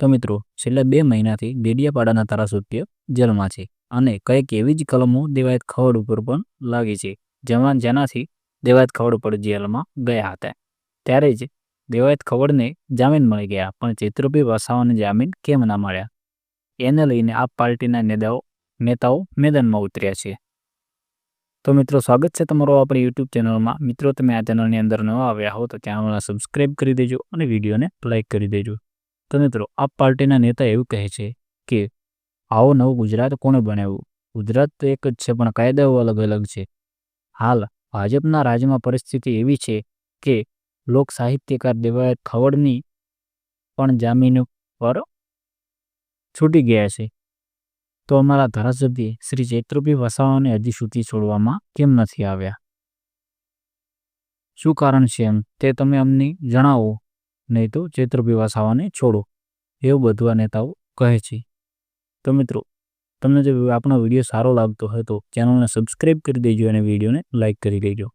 તો મિત્રો, છેલ્લા બે મહિનાથી ડેડિયાપાડાના ધારાસભ્ય જેલમાં છે અને કંઈક એવી જ કલમો દેવાયત ખવડ ઉપર પણ લાગી છે. જેમાં જેનાથી દેવાયત ખવડ પર જેલમાં ગયા હતા. ત્યારે જ દેવાયત ખવડને જામીન મળી ગયા, પણ ચિત્રભાઈ વસાવાને જામીન કેમ ના મળ્યા? એને લઈને આ પાર્ટીના નેતાઓ નેતાઓ મેદાનમાં ઉતર્યા છે. તો મિત્રો, સ્વાગત છે તમારો આપણી યુટ્યુબ ચેનલમાં. મિત્રો, તમે આ ચેનલની અંદર નવા આવ્યા હો તો ચેનલને સબસ્ક્રાઈબ કરી દેજો અને વિડીયોને લાઇક કરી દેજો. તો મિત્રો આ પાર્ટીના નેતા એવું કહે છે કે, આવો નવું ગુજરાત કોણે બનાવ્યું? ગુજરાત તો એક જ છે, પણ કાયદાઓ અલગ અલગ છે. હાલ ભાજપના રાજ્યમાં પરિસ્થિતિ એવી છે કે લોક સાહિત્યકાર દેવાયત ખવડની પણ જામીન પર છૂટી ગયા છે. તો અમારા ધારાસભ્ય શ્રી ચૈત્રભાઈ વસાવાને સુધી છોડવામાં કેમ નથી આવ્યા? શું કારણ છે એમ તે તમે અમને જણાવો. નહીં તો ચૈત્રભાઈ વસાવાને છોડો, એવું બધું આ નેતાઓ કહે છે. તો મિત્રો, તમને જો આપણો વીડિયો સારો લાગતો હોય તો ચેનલને સબસ્ક્રાઈબ કરી દેજો અને વિડીયોને લાઇક કરી દેજો.